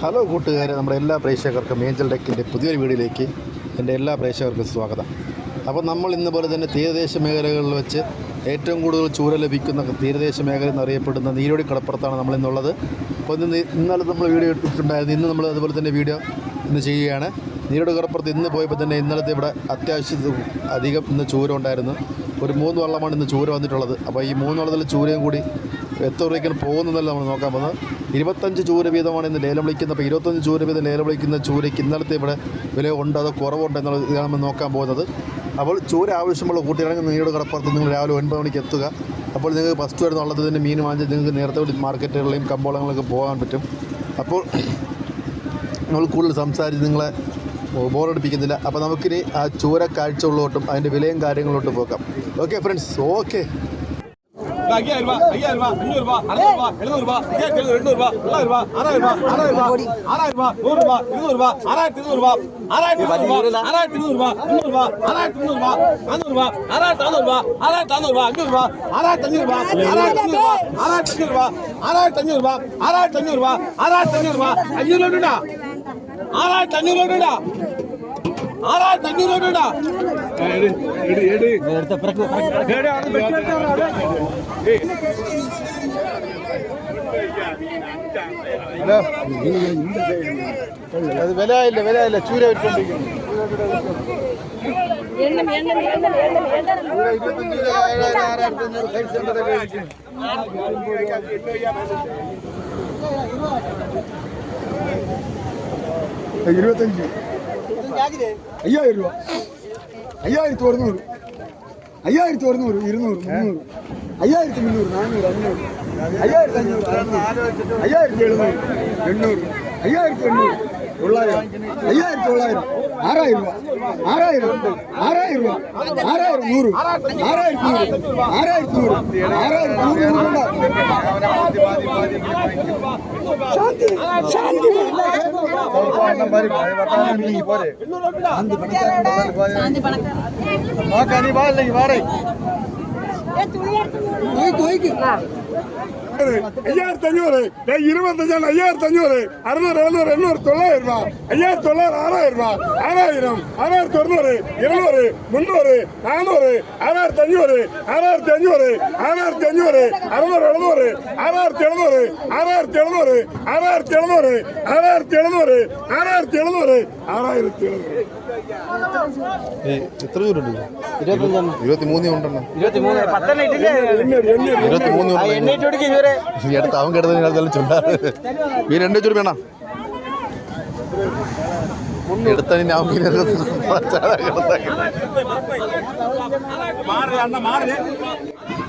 Hello കൂട്ടുകാരെ. നമ്മുടെ എല്ലാ പ്രേക്ഷകർക്കും ഏഞ്ചൽ ഡെക്കിന്റെ പുതിയൊരു വീഡിയോയിലേക്ക് എന്റെ എല്ലാ പ്രേക്ഷകർക്കും സ്വാഗതം. അപ്പോൾ നമ്മൾ ഇന്ന് പോലെ തന്നെ തീരദേശ മേഖലകളിൽ വെച്ച് ഏറ്റവും കൂടുതൽ ചൂര ലഭിക്കുന്ന തീരദേശ മേഖല എന്നറിയപ്പെടുന്ന നീരോടി കടപ്പുറത്താണ് നമ്മൾ ഇന്നുള്ളത്. അപ്പോൾ ഇന്ന് ഇന്നലെ നമ്മൾ വീഡിയോ ഇട്ടിട്ടുണ്ടായിരുന്നു. ഇന്ന് നമ്മൾ അതുപോലെ തന്നെ വീഡിയോ ഇന്ന് ചെയ്യുകയാണ്. നീരോട് കടപ്പുറത്ത് ഇന്ന് പോയപ്പോൾ തന്നെ ഇന്നലത്തെ ഇവിടെ അത്യാവശ്യം അധികം ഇന്ന് ചൂര ഉണ്ടായിരുന്നു. ഒരു മൂന്ന് വള്ളമാണ് ഇന്ന് ചൂര വന്നിട്ടുള്ളത്. അപ്പോൾ ഈ മൂന്ന് വള്ളത്തിൽ ചൂരയും കൂടി എത്ര രൂപയ്ക്കാണ് പോകുന്നതല്ല നമ്മൾ നോക്കാൻ പോകുന്നത്. ഇരുപത്തഞ്ച് ചൂര വീതമാണ് ഇന്ന് ലേലം വിളിക്കുന്നത്. അപ്പോൾ ഇരുപത്തഞ്ച് ചൂര വീതം ലേലം വിളിക്കുന്ന ചൂരയ്ക്ക് ഇന്നലത്തെ ഇവിടെ വില ഉണ്ടോ അതോ കുറവുണ്ടോ എന്നുള്ളത് ഇതാണ് നമ്മൾ നോക്കാൻ പോകുന്നത്. അപ്പോൾ ചൂര ആവശ്യമുള്ള കൂട്ടിയാണെങ്കിൽ നീട് കടപ്പുറത്ത് നിങ്ങൾ രാവിലെ ഒൻപത് മണിക്ക് എത്തുക. അപ്പോൾ നിങ്ങൾക്ക് ഫസ്റ്റ് വരുന്ന തന്നെ മീൻ വാങ്ങിച്ച് നിങ്ങൾക്ക് നേരത്തെ മാർക്കറ്റുകളിലെയും കമ്പോളങ്ങളിലൊക്കെ പോകാൻ പറ്റും. അപ്പോൾ നമ്മൾ കൂടുതൽ സംസാരിച്ച് നിങ്ങളെ ബോറടിപ്പിക്കുന്നില്ല. അപ്പോൾ നമുക്കിനി ആ ചൂര കാഴ്ചകളിലോട്ടും അതിന്റെ വിലയും കാര്യങ്ങളിലോട്ടും പോക്കാം ഓക്കെ ഫ്രണ്ട്സ് ഓക്കെ ஐயாயிரம் ரூபாய் ஐயாயிரம் ரூபாய் அஞ்சூறு ரூபாய் அறுநூறு ரூபாய் எழுநூறு ரூபாய் ஐயாயிரத்தி எழுநூறு எண்ணூறு ரூபாய் தொள்ளாயிரம் ரூபாய் ஆறாயிரம் ரூபாய் ஆறாயிரம் ரூபாய் ஆறாயிரம் ரூபாய் நூறு ரூபாய் இருநூறு ரூபாய் ஆறாயிரத்தி இருநூறு ரூபாய் ஆறாயிரத்தி இருநூறு ரூபாய் ஆறாயிரத்தி இருநூறு ரூபாய் முந்நூறு ரூபாய் ஆறாயிரத்தி முந்நூறு ரூபாய் நானூறு ரூபாய் ஆறாயிரத்தி நானூறு ரூபாய் ஆறாயிரத்தி நானூறு ரூபாய் அஞ்சூறு ரூபாய் ஆறாயிரத்தி அஞ்சூறு ரூபாய் ஆறாயிரத்தி அஞ்சூறு ரூபாய் ஆறாயிரத்தி அஞ்சூறு ரூபாய் ஆறாயிரத்தி அஞ்சூறு ரூபாய் ஆறாயிரத்தி அஞ்சூறு ரூபாய் ஆறாயிரத்தி அஞ்சூறு ரூபாய் அஞ்சூறு ரூபாய்டா ஆறாயிரத்தி அஞ்சூறு ஆறா தண்ணி ரோடுடா எடு எடு எடு எடுத்த பிறகு எடு அது வெட்டி எடுத்தாரா ஏய் அது விலையா இல்லை விலையா இல்லை சூரிய வெயிட் இருபத்தஞ்சு. അയ്യായിരം രൂപ. അയ്യായിരത്തി ഒരുന്നൂറ്. അയ്യായിരത്തി ഒരുന്നൂറ് ഇരുന്നൂറ് മുന്നൂറ്. അയ്യായിരത്തി മുന്നൂറ് നാനൂറ് അഞ്ഞൂറ്. അയ്യായിരത്തി അഞ്ഞൂറ് അയ്യായിരത്തി എഴുന്നൂറ് എണ്ണൂറ്. അയ്യായിരത്തി എണ്ണൂറ്. തൊള്ളായിരം. അയ്യായിരത്തി തൊള്ളായിരം. ആറായിരം രൂപ. ആറായിരം. ആറായിരം രൂപ. ആറായിരം നൂറ്. ആറായിരത്തി നൂറ്. ആറായിരത്തി നൂറ്. ആറായിരത്തി നൂറ് നൂറ് ശാന്തി. ಸ್ವಲ್ಪ ಅನ್ನ ಬಾರಿ ಬಾಯಿ ಬರ್ತಾನೆ ನೀ ಬಾರಿ ಬಾರಿ ಬಾರಿ ಬಾರಿ ಬಾರಿ ஐயாயிரத்தி அஞ்சூறு இருபத்தஞ்சாயிரம் ஐயாயிரத்தி அஞ்சூறு அறுநூறு எழுநூறு எண்ணூறு தொள்ளாயிரம் ரூபாய் ஐயாயிரத்தி தொள்ளாயிரம் ஆறாயிரம் ரூபாய் ஆறாயிரம் ஆறாயிரத்தி ஒருநூறு இருநூறு முந்நூறு நானூறு ஆறாயிரத்தி அஞ்சூறு ஆறாயிரத்தி அஞ்சூறு ஆறாயிரத்தி அஞ்சூறு அறுநூறு எழுநூறு ஆறாயிரத்தி எழுநூறு ஆறாயிரத்தி எழுநூறு ஆறாயிரத்தி எழுநூறு ஆறாயிரத்தி எழுநூறு ஆறாயிரத்தி எழுநூறு ஆறாயிரத்தி எழுநூறு എത്ര ചൂരുണ്ട് ഇരുപത്തി മൂന്ന് ഉണ്ടെണ്ണ எண்ணூறு எண்ணூறு ഇരുപത്തി മൂന്ന് ഈ അടുത്ത് അവൻ ചുണ്ടാറ് രണ്ട് ചൂട് വേണം.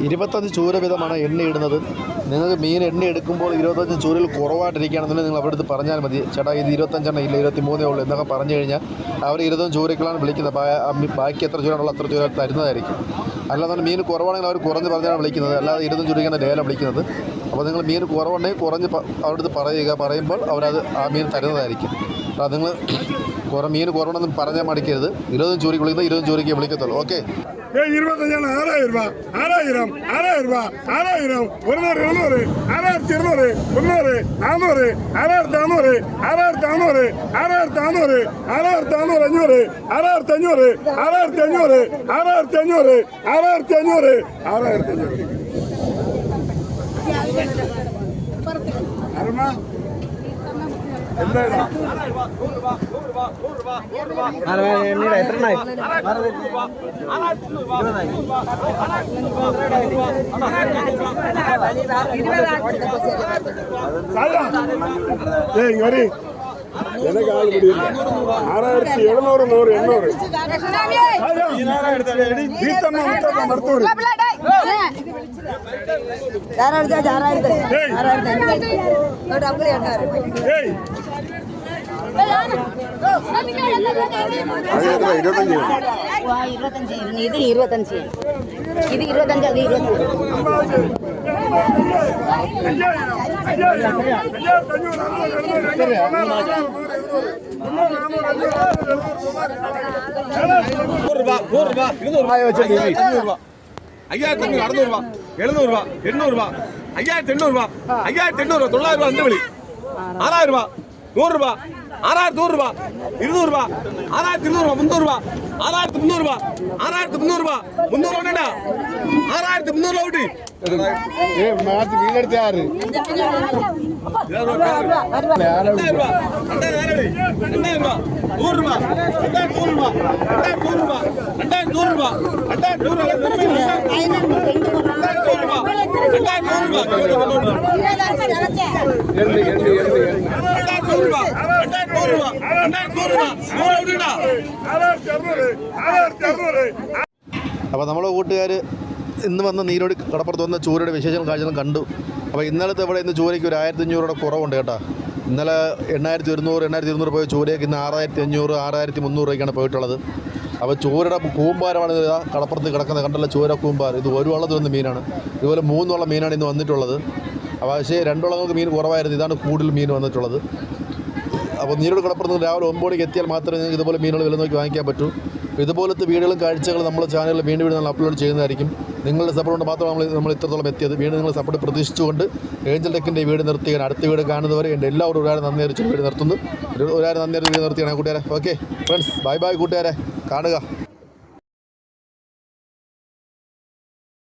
ഇരുപത്തഞ്ച് ചൂര വീതമാണ് എണ്ണ ഇടുന്നത്. നിങ്ങൾക്ക് മീൻ എണ്ണ എടുക്കുമ്പോൾ ഇരുപത്തഞ്ച് ചൂരിൽ കുറവായിട്ടിരിക്കുകയാണെന്നുണ്ടെങ്കിൽ നിങ്ങൾ അവിടെ അടുത്ത് പറഞ്ഞാൽ മതി. ചേട്ടാ ഇത് ഇരുപത്തഞ്ചെണ്ണം ഇല്ല ഇരുപത്തി മൂന്നേ ഉള്ളൂ എന്നൊക്കെ പറഞ്ഞു കഴിഞ്ഞാൽ അവർ ഇരുപത്തഞ്ച് ചൂരക്കളാണ് വിളിക്കുന്നത്. ബാക്കി എത്ര ചൂരാണുള്ള അത്ര ചൂര തരുന്നതായിരിക്കും. അല്ലാതെ മീൻ കുറവാണെങ്കിൽ അവർ കുറഞ്ഞ് പറഞ്ഞാണ് വിളിക്കുന്നത്. അല്ലാതെ ഇരുന്ന് ചുരുങ്ങിയാണ് ലേലം വിളിക്കുന്നത്. അപ്പോൾ നിങ്ങൾ മീൻ കുറവുണ്ടെങ്കിൽ കുറഞ്ഞ് പ- അവരുടെ അടുത്ത് പറയുക. പറയുമ്പോൾ അവരത് ആ മീൻ തരുന്നതായിരിക്കും. നിങ്ങൾ കുറേ മീൻ കുറവുണ്ടെന്ന് പറഞ്ഞാൽ മടിക്കരുത് ഇരുപതും ചൂരിക്ക് വിളിക്കുന്നത് ഇരുപതും ചൂരിക്ക് വിളിക്കത്തുള്ളൂ ഓക്കെ ஏய் இருபத்தஞ்சாயிரம் ஆறாயிரம் ரூபாய் ஆறாயிரம் ஆறாயிரம் ரூபாய் ஆறாயிரம் ஒரு நூறு இருநூறு ஆறாயிரத்தி இருநூறு முந்நூறு நானூறு ஆறாயிரத்தி நானூறு ஆறாயிரத்தி நானூறு ஆறாயிரத்தி நானூறு ஆறாயிரத்தி நானூறு அஞ்சூறு ஆறாயிரத்தி அஞ்சூறு ஆறாயிரத்தி அஞ்சூறு ஆறாயிரத்தி அஞ்சூறு ஆறாயிரத்தி அஞ்சூறு ஆறாயிரத்தி அஞ்சூறு அருமா எனக்கு ஆள் முடியல ஆறாயிரத்தி எழுநூறு நூறு எண்ணூறு மருத்துவர் யாராவது யாராவது இருபத்தஞ்சு இருபத்தஞ்சு இது இருபத்தஞ்சு இது இருபத்தஞ்சு ஐயாயிரத்தி ஐநூறு அறுநூறுவா எழுநூறுவா எண்ணூறுவா ஐயாயிரத்தி எண்ணூறு எண்ணூறுவா ஐயாயிரத்தி எண்ணூறு எண்ணூறுவா தொள்ளாயிரம் ரூபா அந்த வழி ஆறாயிரம் ரூபா. நூறுரூபா. ஆறாயிரத்து நூறுரூபா. இருநூறுபா ஆறாயிரத்து இருநூறுபா முந்நூறுபா ஆறாயிரத்து முந்நூறுபா ஆறாயிரத்து முந்நூறுபா முந்நூறுபா வேண்டாம் ஆறாயிரத்து முந்நூறுபா விட்டு ரெண்டாயிரம் ரூபாய் நூறுரூபா. ரெண்டாயிரத்து நூறுரூபா. ரெண்டாயிரத்து நூறுரூபா. ரெண்டாயிரத்து நூறுரூபா. ரெண்டாயிரத்து நூறுரூபா. ரெண்டாயிரத்து நூறுரூபா. ரெண்டாயிரத்து நூறுரூபா. നൂറ് അപ്പോൾ നമ്മളെ കൂട്ടുകാർ ഇന്ന് വന്ന നീരോടി കടപ്പുറത്ത് വന്ന ചൂരയുടെ വിശേഷം കാഴ്ചകളും കണ്ടു അപ്പോൾ ഇന്നലത്തെ ഇവിടെ ഇന്ന് ചൂരയ്ക്ക് ഒരു ആയിരത്തി അഞ്ഞൂറ് കുറവുണ്ട് കേട്ടോ ഇന്നലെ എണ്ണായിരത്തി ഒരുന്നൂറ് എണ്ണായിരത്തി ഇരുന്നൂറ് പോയ ചൂരയ്ക്ക് ഇന്ന് ആറായിരത്തി അഞ്ഞൂറ് ആറായിരത്തി മുന്നൂറ് രൂപയ്ക്കാണ് പോയിട്ടുള്ളത് അപ്പോൾ ചൂരയുടെ കൂമ്പാരമാണ് കടപ്പുറത്ത് കിടക്കുന്നത് കണ്ടല്ലോ ചൂര കൂമ്പാർ ഇത് ഒരു വള്ളത്തിൽ നിന്ന് മീനാണ് ഇതുപോലെ മൂന്നുള്ള മീനാണ് ഇന്ന് വന്നിട്ടുള്ളത് അപ്പോൾ പക്ഷേ നമുക്ക് മീൻ കുറവായിരുന്നു. ഇതാണ് കൂടുതൽ മീൻ വന്നിട്ടുള്ളത്. അപ്പോൾ നീരോട് കടപ്പുറത്ത് രാവിലെ ഒമ്പത് മണിക്ക് എത്തിയാൽ മാത്രമേ നിങ്ങൾക്ക് ഇതുപോലെ മീനുകൾ വില നോക്കി വാങ്ങിക്കാൻ പറ്റൂ. ഇതുപോലത്തെ വീഡിയോകളും കാഴ്ചകളും നമ്മുടെ ചാനലിൽ വീണ്ടും വീണ്ടും നമ്മൾ അപ്ലോഡ് ചെയ്യുന്നതായിരിക്കും. നിങ്ങളുടെ സപ്പോർട്ട് മാത്രമാണ് നമ്മൾ നമ്മൾ ഇത്രത്തോളം എത്തിയത്. വീണ്ടും നിങ്ങൾ സപ്പോർട്ട് പ്രതീക്ഷിച്ചുകൊണ്ട് ഏഞ്ചൽ ടെക്കിന്റെ വീട് നിർത്തിയാണ് അടുത്ത വീട് കാണുന്നവരെ എന്റെ എല്ലാവരും ഒരാൾ നന്ദി അറിയിച്ച് വീട് നിർത്തുന്നു. ഒരു- ഒരാൾ നന്ദി അറിയിച്ച് വീട് നിർത്തിയാണ് കൂട്ടുകാരെ. ഓക്കെ ഫ്രണ്ട്സ് ബൈ ബൈ കൂട്ടുകാരെ. കാണുക.